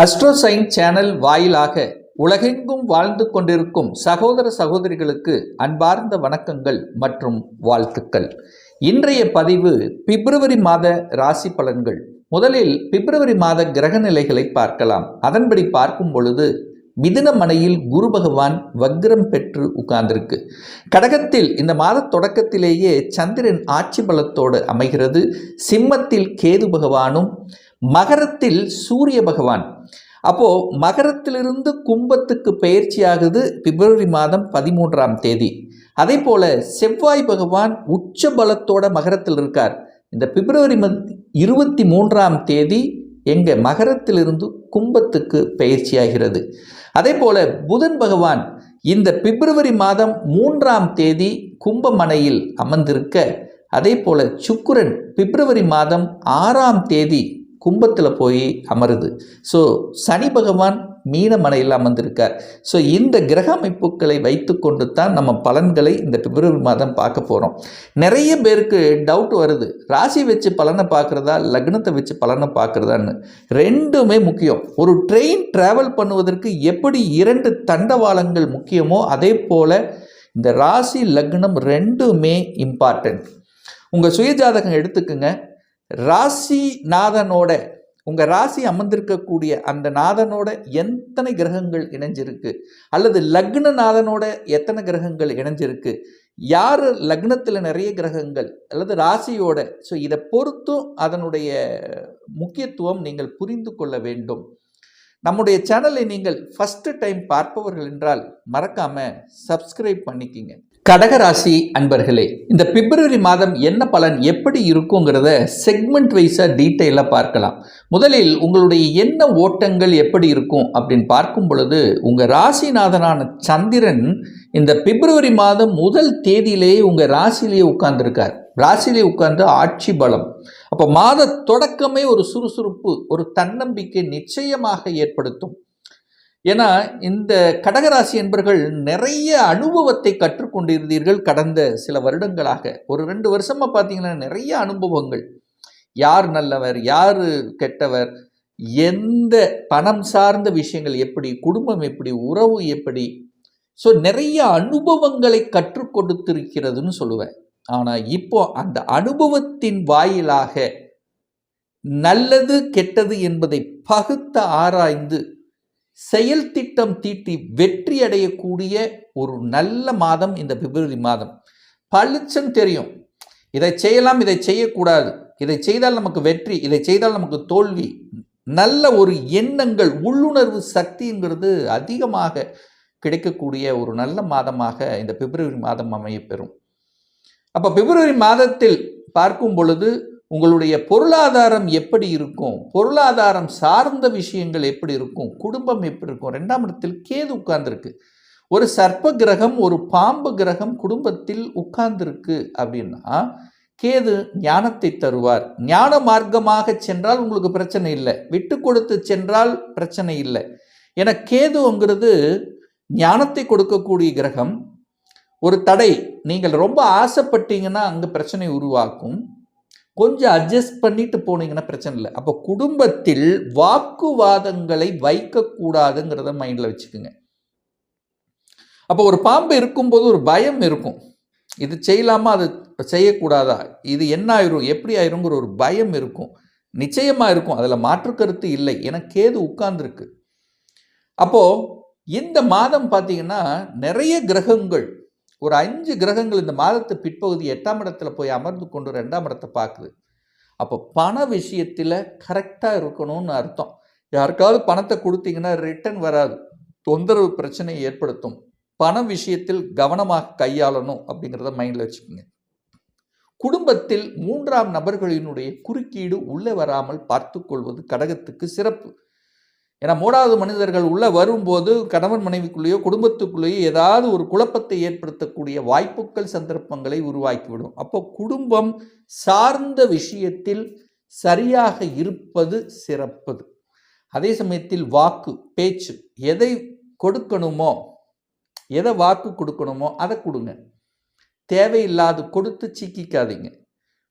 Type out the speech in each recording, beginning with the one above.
அஸ்ட்ரோசைன் channel வாயிலாக உலகெங்கும் வாழ்ந்து கொண்டிருக்கும் சகோதர சகோதரிகளுக்கு அன்பார்ந்த வணக்கங்கள் மற்றும் வாழ்த்துக்கள். இன்றைய பதிவு பிப்ரவரி மாத ராசி பலன்கள். முதலில் பிப்ரவரி மாத கிரக நிலைகளை பார்க்கலாம். அதன்படி பார்க்கும் பொழுது மிதுன மனையில் குரு பகவான் வக்ரம் பெற்று உட்கார்ந்திருக்கு. கடகத்தில் இந்த மாத தொடக்கத்திலேயே சந்திரன் ஆட்சி பலத்தோடு அமைகிறது. சிம்மத்தில் கேது பகவானும் மகரத்தில் சூரிய பகவான். அப்போது மகரத்திலிருந்து கும்பத்துக்கு பயிற்சி ஆகுது பிப்ரவரி மாதம் பதிமூன்றாம் தேதி. அதே போல் செவ்வாய் பகவான் உச்ச பலத்தோட மகரத்தில் இருக்கார். இந்த பிப்ரவரி மத் இருபத்தி மூன்றாம் தேதி எங்கள் மகரத்திலிருந்து கும்பத்துக்கு பயிற்சியாகிறது அதே போல் புதன் பகவான் இந்த பிப்ரவரி மாதம் மூன்றாம் தேதி கும்பமனையில் அமர்ந்திருக்க அதே போல் சுக்குரன் பிப்ரவரி மாதம் ஆறாம் தேதி கும்பத்தில் போய் அமருது. ஸோ சனி பகவான் மீனமனையில் அமர்ந்திருக்கார். ஸோ இந்த கிரக அமைப்புகளை வைத்துக்கொண்டு தான் நம்ம பலன்களை இந்த பிப்ரவரி மாதம் பார்க்க போகிறோம் நிறைய பேருக்கு டவுட் வருது. ராசி வச்சு பலனை பார்க்குறதா லக்னத்தை வச்சு பலனை பார்க்குறதான்னு. ரெண்டுமே முக்கியம். ஒரு ட்ரெயின் ட்ராவல் பண்ணுவதற்கு எப்படி இரண்டு தண்டவாளங்கள் முக்கியமோ அதே போல் இந்த ராசி லக்னம் ரெண்டுமே இம்பார்ட்டன்ட் உங்கள் சுயஜாதகம் எடுத்துக்கோங்க. ராசி நாதனோட உங்கள் ராசி அமர்ந்திருக்கக்கூடிய அந்த நாதனோட எத்தனை கிரகங்கள் இணைஞ்சிருக்கு? அல்லது லக்ன நாதனோட எத்தனை கிரகங்கள் இணைஞ்சிருக்கு? யார் லக்னத்தில் நிறைய கிரகங்கள் அல்லது ராசியோட? ஸோ இதை பொறுத்தும் அதனுடைய முக்கியத்துவம் நீங்கள் புரிந்து கொள்ள வேண்டும். நம்முடைய சேனலை நீங்கள் ஃபஸ்ட்டு டைம் பார்ப்பவர்கள் என்றால் மறக்காமல் சப்ஸ்கிரைப் பண்ணிக்கிங்க. கடகராசி அன்பர்களே இந்த பிப்ரவரி மாதம் என்ன பலன் எப்படி இருக்குங்கிறத செக்மெண்ட் வைஸாக டீட்டெயிலாக பார்க்கலாம். முதலில் உங்களுடைய என்ன ஓட்டங்கள் எப்படி இருக்கும் அப்படின்னு பார்க்கும் பொழுது உங்கள் ராசிநாதனான சந்திரன் இந்த பிப்ரவரி மாதம் முதல் தேதியிலேயே உங்கள் ராசிலேயே உட்கார்ந்துருக்கார். ராசியிலே உட்கார்ந்து ஆட்சி பலம். அப்போ மாத தொடக்கமே ஒரு சுறுசுறுப்பு ஒரு தன்னம்பிக்கை நிச்சயமாக ஏற்படுத்தும். ஏன்னா இந்த கடகராசி என்பர்கள் நிறைய அனுபவத்தை கற்றுக்கொண்டிருந்தீர்கள் கடந்த சில வருடங்களாக. ஒரு ரெண்டு வருஷமாக பார்த்தீங்கன்னா நிறைய அனுபவங்கள். யார் நல்லவர் யார் கெட்டவர் எந்த பணம் சார்ந்த விஷயங்கள் எப்படி குடும்பம் எப்படி உறவு எப்படி. ஸோ நிறைய அனுபவங்களை கற்றுக் கொடுத்திருக்கிறதுன்னு சொல்லுவேன். ஆனால் இப்போ அந்த அனுபவத்தின் வாயிலாக நல்லது கெட்டது என்பதை பகுத்த ஆராய்ந்து செயல் திட்டம் தீட்டி வெற்றி அடையக்கூடிய ஒரு நல்ல மாதம் இந்த பிப்ரவரி மாதம். பளிச்சன் தெரியும். இதை செய்யலாம் இதை செய்யக்கூடாது. இதை செய்தால் நமக்கு வெற்றி இதை செய்தால் நமக்கு தோல்வி. நல்ல ஒரு எண்ணங்கள் உள்ளுணர்வு சக்திங்கிறது அதிகமாக கிடைக்கக்கூடிய ஒரு நல்ல மாதமாக இந்த பிப்ரவரி மாதம் அமையப்பெறும். அப்போ பிப்ரவரி மாதத்தில் பார்க்கும் பொழுது உங்களுடைய பொருளாதாரம் எப்படி இருக்கும்? பொருளாதாரம் சார்ந்த விஷயங்கள் எப்படி இருக்கும்? குடும்பம் எப்படி இருக்கும்? ரெண்டாம் இடத்தில் கேது உட்கார்ந்துருக்கு. ஒரு சர்ப்ப கிரகம் ஒரு பாம்பு கிரகம் குடும்பத்தில் உட்கார்ந்துருக்கு அப்படின்னா கேது ஞானத்தை தருவார். ஞான மார்க்கமாக சென்றால் உங்களுக்கு பிரச்சனை இல்லை. விட்டு கொடுத்து சென்றால் பிரச்சனை இல்லை. ஏன்னா கேதுங்கிறது ஞானத்தை கொடுக்கக்கூடிய கிரகம். ஒரு தடை. நீங்கள் ரொம்ப ஆசைப்பட்டீங்கன்னா அங்கே பிரச்சனை உருவாக்கும். கொஞ்சம் அட்ஜஸ்ட் பண்ணிட்டு போனீங்கன்னா பிரச்சனை இல்லை. அப்போ குடும்பத்தில் வாக்குவாதங்களை வைக்கக்கூடாதுங்கிறத மைண்டில் வச்சுக்கோங்க. அப்போ ஒரு பாம்பு இருக்கும்போது ஒரு பயம் இருக்கும். இது செய்யலாமா? அது செய்யக்கூடாதா? இது என்ன ஆயிரும்? எப்படி ஆயிருங்கிற ஒரு பயம் இருக்கும். நிச்சயமாக இருக்கும். அதில் மாற்று கருத்து இல்லை. ஏன்னா கேது உட்கார்ந்துருக்கு. அப்போது இந்த மாதம் பார்த்தீங்கன்னா நிறைய கிரகங்கள் ஒரு அஞ்சு கிரகங்கள் இந்த மாதத்து பிற்பகுதி எட்டாம் இடத்துல போய் அமர்ந்து கொண்டு ரெண்டாம் இடத்தை பார்க்குது. அப்போ பண விஷயத்தில் கரெக்டாக இருக்கணும்னு அர்த்தம். யாருக்காவது பணத்தை கொடுத்தீங்கன்னா ரிட்டர்ன் வராது. தொந்தரவு பிரச்சனையை ஏற்படுத்தும். பண விஷயத்தில் கவனமாக கையாளணும் அப்படிங்கிறத மைண்டில் வச்சுக்கோங்க. குடும்பத்தில் மூன்றாம் நபர்களினுடைய குறுக்கீடு உள்ளே வராமல் பார்த்து கொள்வது கடகத்துக்கு சிறப்பு. ஏன்னா மூணாவது மனிதர்கள் உள்ளே வரும்போது கணவன் மனைவிக்குள்ளேயோ குடும்பத்துக்குள்ளேயோ ஏதாவது ஒரு குழப்பத்தை ஏற்படுத்தக்கூடிய வாய்ப்புகள் சந்தர்ப்பங்களை உருவாக்கிவிடும். அப்போ குடும்பம் சார்ந்த விஷயத்தில் சரியாக இருப்பது சிறப்பது. அதே சமயத்தில் வாக்கு பேச்சு எதை கொடுக்கணுமோ எதை வாக்கு கொடுக்கணுமோ அதை கொடுங்க. தேவையில்லாது கொடுத்து சிக்கிக்காதீங்க.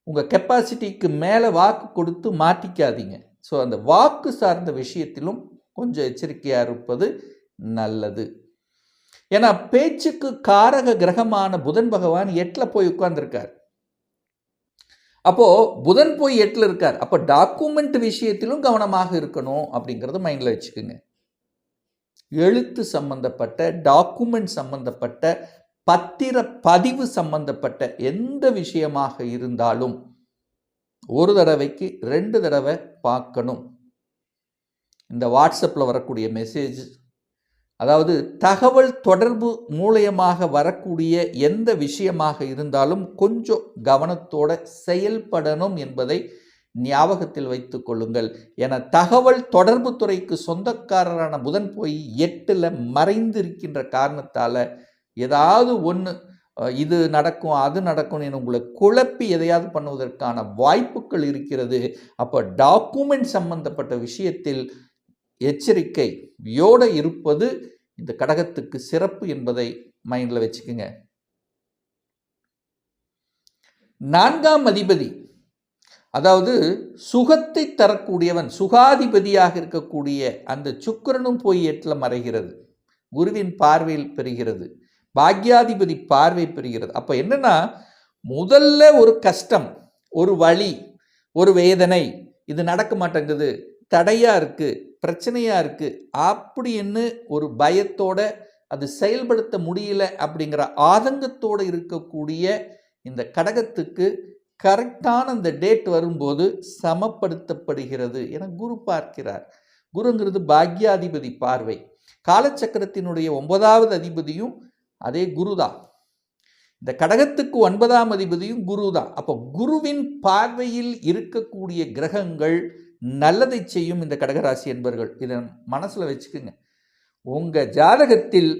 உங்கள் கெப்பாசிட்டிக்கு மேலே வாக்கு கொடுத்து மாட்டிக்காதீங்க. ஸோ அந்த வாக்கு சார்ந்த விஷயத்திலும் கொஞ்சம் எச்சரிக்கையாக இருப்பது நல்லது. ஏன்னா பேச்சுக்கு காரக கிரகமான புதன் பகவான் எட்டில் போய் உட்கார்ந்துருக்கார். அப்போ புதன் போய் எட்டில் இருக்கார். அப்போ டாக்குமெண்ட் விஷயத்திலும் கவனமாக இருக்கணும் அப்படிங்கிறத மைண்டில் வச்சுக்கோங்க. எழுத்து சம்பந்தப்பட்ட டாக்குமெண்ட் சம்பந்தப்பட்ட பத்திர பதிவு சம்பந்தப்பட்ட எந்த விஷயமாக இருந்தாலும் ஒரு தடவைக்கு ரெண்டு தடவை பார்க்கணும். இந்த வாட்ஸ்அப்பில் வரக்கூடிய மெசேஜ் அதாவது தகவல் தொடர்பு மூலயமாக வரக்கூடிய எந்த விஷயமாக இருந்தாலும் கொஞ்சம் கவனத்தோட செயல்படணும் என்பதை ஞாபகத்தில் வைத்து கொள்ளுங்கள். என தகவல் தொடர்பு துறைக்கு சொந்தக்காரரான புதன் போய் எட்டில் மறைந்திருக்கின்ற காரணத்தால் ஏதாவது ஒன்று இது நடக்கும் அது நடக்கும் என உங்களை குழப்பி எதையாவது பண்ணுவதற்கான வாய்ப்புகள் இருக்கிறது. அப்போ டாக்குமெண்ட் சம்பந்தப்பட்ட விஷயத்தில் எச்சரிக்கையோடு இருப்பது இந்த கடகத்துக்கு சிறப்பு என்பதை மைண்டில் வச்சுக்கோங்க. நான்காம் அதிபதி அதாவது சுகத்தை தரக்கூடியவன் சுகாதிபதியாக இருக்கக்கூடிய அந்த சுக்கரனும் போய் எட்டில் மறைகிறது. குருவின் பார்வையில் பெறுகிறது. பாக்யாதிபதி பார்வை பெறுகிறது. அப்போ என்னென்னா முதல்ல ஒரு கஷ்டம் ஒரு வழி ஒரு வேதனை இது நடக்க மாட்டேங்குது தடையாக இருக்குது பிரச்சனையாக இருக்குது அப்படின்னு ஒரு பயத்தோட அது செயல்படுத்த முடியல அப்படிங்கிற ஆதங்கத்தோடு இருக்கக்கூடிய இந்த கடகத்துக்கு கரெக்டான அந்த டேட் வரும்போது சமப்படுத்தப்படுகிறது என குரு பார்க்கிறார். குருங்கிறது பாக்யாதிபதி பார்வை. காலச்சக்கரத்தினுடைய ஒன்பதாவது அதிபதியும் அதே குரு தான் இந்த கடகத்துக்கு ஒன்பதாம் அதிபதியும் குரு தான் அப்போ குருவின் பார்வையில் இருக்கக்கூடிய கிரகங்கள் நல்லதை செய்யும் இந்த கடகராசி என்பர்கள். இதை மனசில் வச்சுக்கோங்க. உங்கள் ஜாதகத்தில்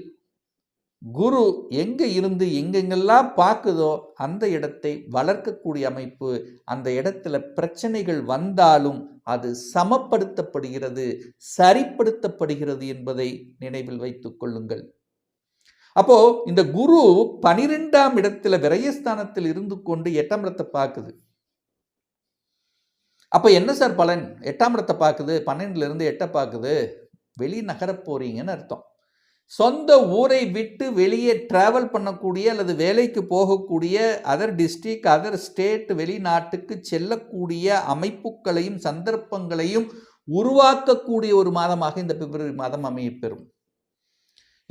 குரு எங்கே இருந்து எங்கெங்கெல்லாம் பார்க்குதோ அந்த இடத்தை வளர்க்கக்கூடிய அமைப்பு அந்த இடத்துல பிரச்சனைகள் வந்தாலும் அது சமப்படுத்தப்படுகிறது சரிப்படுத்தப்படுகிறது என்பதை நினைவில் வைத்துக் கொள்ளுங்கள். அப்போ இந்த குரு பனிரெண்டாம் இடத்துல விரயஸ்தானத்தில் இருந்து கொண்டு எட்டாம் இடத்தை பார்க்குது. அப்போ என்ன சார் பலன்? எட்டாம் இடத்தை பார்க்குது பன்னெண்டுலேருந்து எட்டை பார்க்குது. வெளி நகர போகிறீங்கன்னு அர்த்தம். சொந்த ஊரை விட்டு வெளியே ட்ராவல் பண்ணக்கூடிய அல்லது வேலைக்கு போகக்கூடிய அதர் டிஸ்ட்ரிக் அதர் ஸ்டேட் வெளிநாட்டுக்கு செல்லக்கூடிய அமைப்புகளையும் சந்தர்ப்பங்களையும் உருவாக்கக்கூடிய ஒரு மாதமாக இந்த பிப்ரவரி மாதம் அமையப்பெறும்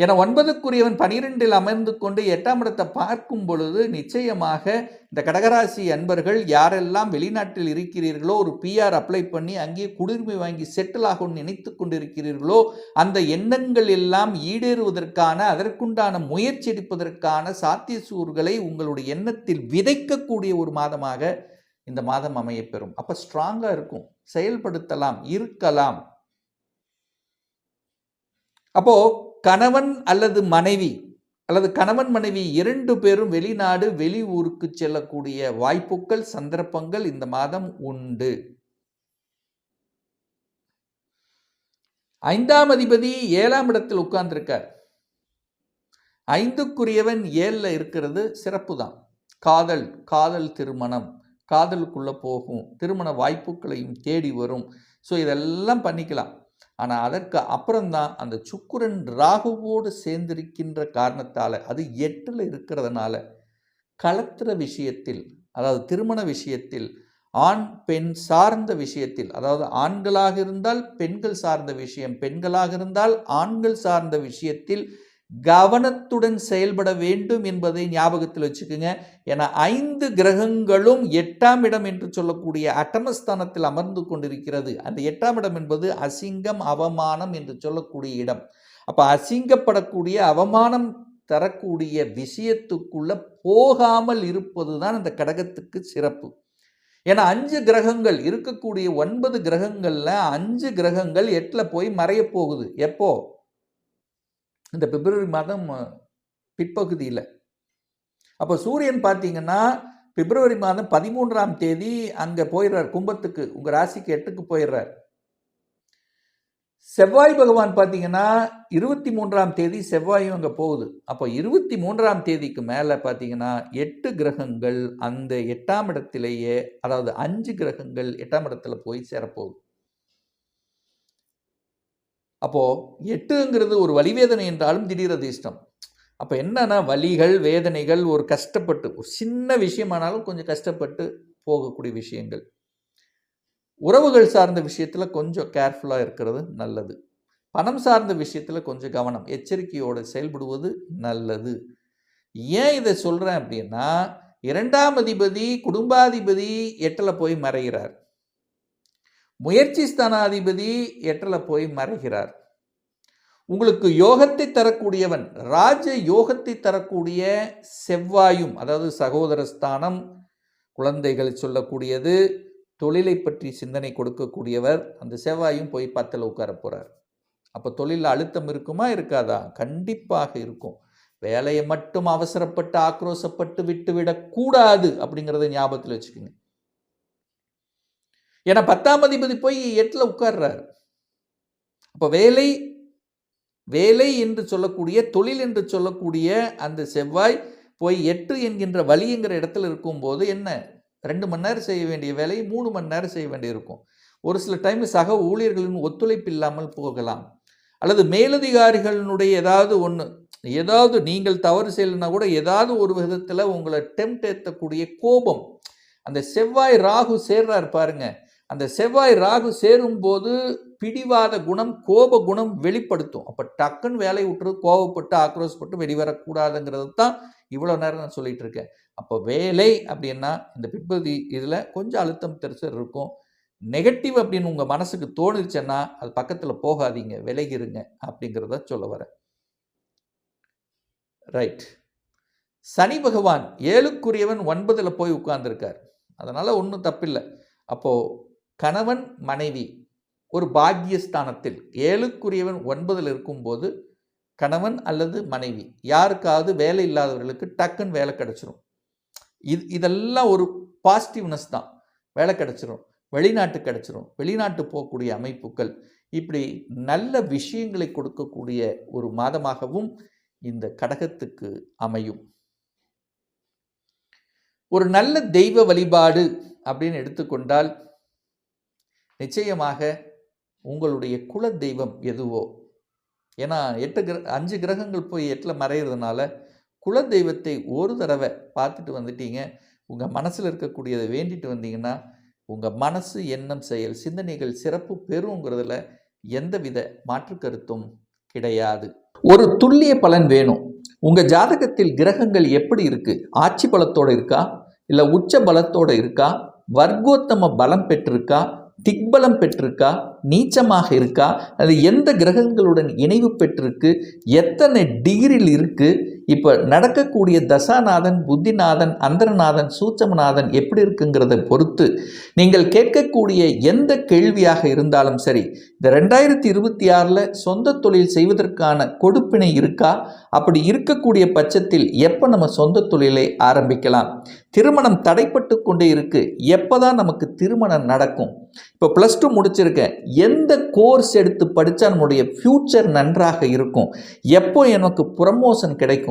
என ஒன்பதுக்குரியவன் பனிரெண்டில் அமர்ந்து கொண்டு எட்டாம் இடத்தை பார்க்கும் பொழுது நிச்சயமாக இந்த கடகராசி அன்பர்கள் யாரெல்லாம் வெளிநாட்டில் இருக்கிறீர்களோ ஒரு பிஆர் அப்ளை பண்ணி அங்கே குடியுரிமை வாங்கி செட்டில் ஆகும் நினைத்து கொண்டிருக்கிறீர்களோ அந்த எண்ணங்கள் எல்லாம் ஈடேறுவதற்கான அதற்குண்டான முயற்சி எடுப்பதற்கான சாத்தியசூர்களை உங்களுடைய எண்ணத்தில் விதைக்கக்கூடிய ஒரு மாதமாக இந்த மாதம் அமையப்பெறும். அப்போ ஸ்ட்ராங்காக இருக்கும். செயல்படுத்தலாம். இருக்கலாம். அப்போது கணவன் அல்லது மனைவி அல்லது கணவன் மனைவி இரண்டு பேரும் வெளிநாடு வெளி ஊருக்கு செல்லக்கூடிய வாய்ப்புகள் சந்தர்ப்பங்கள் இந்த மாதம் உண்டு. ஐந்தாம் அதிபதி ஏழாம் இடத்தில் உட்கார்ந்திருக்கார். ஐந்துக்குரியவன் ஏழில் இருக்கிறது சிறப்பு தான். காதல் காதல் திருமணம் காதலுக்குள்ளே போகும் திருமண வாய்ப்புகளையும் தேடி வரும். ஸோ இதெல்லாம் பண்ணிக்கலாம். ஆனால் அதற்கு அப்புறம்தான் அந்த சுக்குரன் ராகுவோடு சேர்ந்திருக்கின்ற காரணத்தால் அது எட்டில் இருக்கிறதுனால கலத்திர விஷயத்தில் அதாவது திருமண விஷயத்தில் ஆண் பெண் சார்ந்த விஷயத்தில் அதாவது ஆண்களாக இருந்தால் பெண்கள் சார்ந்த விஷயம் பெண்களாக இருந்தால் ஆண்கள் சார்ந்த விஷயத்தில் கவனத்துடன் செயல்பட வேண்டும் என்பதை ஞாபகத்தில் வச்சுக்கோங்க. என ஐந்து கிரகங்களும் எட்டாம் இடம் என்று சொல்லக்கூடிய அட்டமஸ்தானத்தில் அமர்ந்து கொண்டிருக்கிறது. அந்த எட்டாம் இடம் என்பது அசிங்கம் அவமானம் என்று சொல்லக்கூடிய இடம். அப்போ அசிங்கப்படக்கூடிய அவமானம் தரக்கூடிய விஷயத்துக்குள்ள போகாமல் இருப்பது தான் அந்த கடகத்துக்கு சிறப்பு. ஏன்னா அஞ்சு கிரகங்கள் இருக்கக்கூடிய ஒன்பது கிரகங்களில் அஞ்சு கிரகங்கள் எட்டில் போய் மறைய போகுது. எப்போ? இந்த பிப்ரவரி மாதம் பிற்பகுதியில். அப்போ சூரியன் பார்த்தீங்கன்னா பிப்ரவரி மாதம் பதிமூன்றாம் தேதி அங்கே போயிடுறார் கும்பத்துக்கு உங்கள் ராசிக்கு எட்டுக்கு போயிடுறார் செவ்வாய் பகவான் பார்த்தீங்கன்னா இருபத்தி மூன்றாம் தேதி செவ்வாயும் அங்கே போகுது. அப்போ இருபத்தி மூன்றாம் தேதிக்கு மேலே பார்த்தீங்கன்னா எட்டு கிரகங்கள் அந்த எட்டாம் இடத்திலேயே அதாவது அஞ்சு கிரகங்கள் எட்டாம் இடத்துல போய் சேரப்போகுது. அப்போது எட்டுங்கிறது ஒரு வலிவேதனை என்றாலும் திடீர் அதிர்ஷ்டம். அப்போ என்னன்னா வலிகள் வேதனைகள் ஒரு கஷ்டப்பட்டு ஒரு சின்ன விஷயமானாலும் கொஞ்சம் கஷ்டப்பட்டு போகக்கூடிய விஷயங்கள். உறவுகள் சார்ந்த விஷயத்தில் கொஞ்சம் கேர்ஃபுல்லாக இருக்கிறது நல்லது. பணம் சார்ந்த விஷயத்தில் கொஞ்சம் கவனம் எச்சரிக்கையோடு செயல்படுவது நல்லது. ஏன் இதை சொல்கிறேன் அப்படின்னா இரண்டாம் அதிபதி குடும்பாதிபதி எட்டில் போய் மறைகிறார். முயற்சி ஸ்தானாதிபதி எட்டில் போய் மறைகிறார். உங்களுக்கு யோகத்தை தரக்கூடியவன் ராஜ யோகத்தை தரக்கூடிய செவ்வாயும் அதாவது சகோதர ஸ்தானம் குழந்தைகள் சொல்லக்கூடியது தொழிலை பற்றி சிந்தனை கொடுக்கக்கூடியவர் அந்த செவ்வாயும் போய் பத்தில் உட்கார போகிறார் அப்போ தொழிலில் அழுத்தம் இருக்குமா இருக்காதா? கண்டிப்பாக இருக்கும். வேலையை மட்டும் அவசரப்பட்டு ஆக்ரோசப்பட்டு விட்டுவிடக்கூடாது அப்படிங்கிறத ஞாபகத்தில் வச்சுக்கோங்க. ஏன்னா பத்தாம் அதிபதி போய் எட்டில் உட்கார்றாரு. அப்போ வேலை வேலை என்று சொல்லக்கூடிய தொழில் என்று சொல்லக்கூடிய அந்த செவ்வாய் போய் எட்டு என்கின்ற வழிங்கிற இடத்துல இருக்கும்போது என்ன? ரெண்டு மணி நேரம் செய்ய வேண்டிய வேலையை மூணு மணி நேரம் செய்ய வேண்டியிருக்கும் ஒரு சில டைம் சக ஊழியர்களின் ஒத்துழைப்பு இல்லாமல் போகலாம். அல்லது மேலதிகாரிகளினுடைய ஏதாவது ஒன்று ஏதாவது நீங்கள் தவறு செய்யலைன்னா கூட ஏதாவது ஒரு விதத்தில் உங்களை டெம்ட் ஏற்றக்கூடிய கோபம். அந்த செவ்வாய் ராகு சேர்றார் பாருங்கள் அந்த செவ்வாய் ராகு சேரும்போது பிடிவாத குணம் கோப குணம் வெளிப்படுத்தும். அப்போ டக்குன்னு வேலையை விட்டுரு கோபப்பட்டு ஆக்ரோஷப்பட்டு வெளிவரக்கூடாதுங்கிறது தான் இவ்வளோ நேரம் நான் சொல்லிட்டு இருக்கேன். அப்போ வேலை அப்படின்னா இந்த பிற்பகுதி இதில் கொஞ்சம் அழுத்தம் தெரிச்சல் இருக்கும். நெகட்டிவ் அப்படின்னு உங்கள் மனசுக்கு தோணுச்சுன்னா அது பக்கத்தில் போகாதீங்க விலகிருங்க அப்படிங்கிறத சொல்ல வரேன். ரைட். சனி பகவான் ஏழுக்குரியவன் ஒன்பதில் போய் உட்கார்ந்துருக்கார். அதனால் ஒன்றும் தப்பில்லை. அப்போது கணவன் மனைவி ஒரு பாக்கியஸ்தானத்தில் ஏழுக்குரியவன் ஒன்பதில் இருக்கும்போது கணவன் அல்லது மனைவி யாருக்காவது வேலை இல்லாதவர்களுக்கு டக்குன்னு வேலை கிடச்சிரும். இது இதெல்லாம் ஒரு பாசிட்டிவ்னஸ் தான். வேலை கிடச்சிரும். வெளிநாட்டு கிடச்சிரும். வெளிநாட்டு போகக்கூடிய அமைப்புகள் இப்படி நல்ல விஷயங்களை கொடுக்கக்கூடிய ஒரு மாதமாகவும் இந்த கடகத்துக்கு அமையும். ஒரு நல்ல தெய்வ வழிபாடு அப்படின்னு எடுத்துக்கொண்டால் நிச்சயமாக உங்களுடைய குல தெய்வம் எதுவோ? ஏன்னா எட்டு கிர அஞ்சு கிரகங்கள் போய் எட்டில் மறையிறதுனால குல தெய்வத்தை ஒரு தடவை பார்த்துட்டு வந்துட்டீங்க. உங்கள் மனசில் இருக்கக்கூடியதை வேண்டிட்டு வந்தீங்கன்னா உங்கள் மனசு எண்ணம் செயல் சிந்தனைகள் சிறப்பு பெறுங்கிறதுல எந்தவித மாற்று கருத்தும் கிடையாது. ஒரு துல்லிய பலன் வேணும். உங்கள் ஜாதகத்தில் கிரகங்கள் எப்படி இருக்குது ஆட்சி பலத்தோடு இருக்கா? இல்லை உச்ச பலத்தோடு இருக்கா? வர்க்கோத்தம பலம் பெற்றிருக்கா? திக்பலம் பெற்றிருக்கா? நீச்சமாக இருக்கா? அது எந்த கிரகங்களுடன் இணைவு பெற்றிருக்கு? எத்தனை டிகிரியில் இருக்குது இப்போ நடக்கக்கூடிய தசாநாதன் புத்திநாதன் அந்தரநாதன் சூச்சமநாதன் எப்படி இருக்குங்கிறத பொறுத்து நீங்கள் கேட்கக்கூடிய எந்த கேள்வியாக இருந்தாலும் சரி இந்த ரெண்டாயிரத்தி இருபத்தி ஆறில் சொந்த தொழில் செய்வதற்கான கொடுப்பினை இருக்கா? அப்படி இருக்கக்கூடிய பட்சத்தில் எப்போ நம்ம சொந்த தொழிலை ஆரம்பிக்கலாம்? திருமணம் தடைப்பட்டு கொண்டே இருக்கு எப்போ தான் நமக்கு திருமணம் நடக்கும்? இப்போ ப்ளஸ் டூ முடிச்சிருக்கேன் எந்த கோர்ஸ் எடுத்து படித்தா நம்முடைய ஃப்யூச்சர் நன்றாக இருக்கும்? எப்போ எனக்கு ப்ரமோஷன் கிடைக்கும்?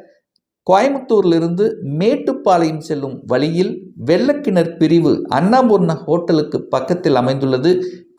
கோயம்புத்தூரிலிருந்து மேட்டுப்பாளையம் செல்லும் வழியில் வெள்ளக்கிணர் பிரிவு அண்ணாபூர்ண ஹோட்டலுக்கு பக்கத்தில் அமைந்துள்ளது.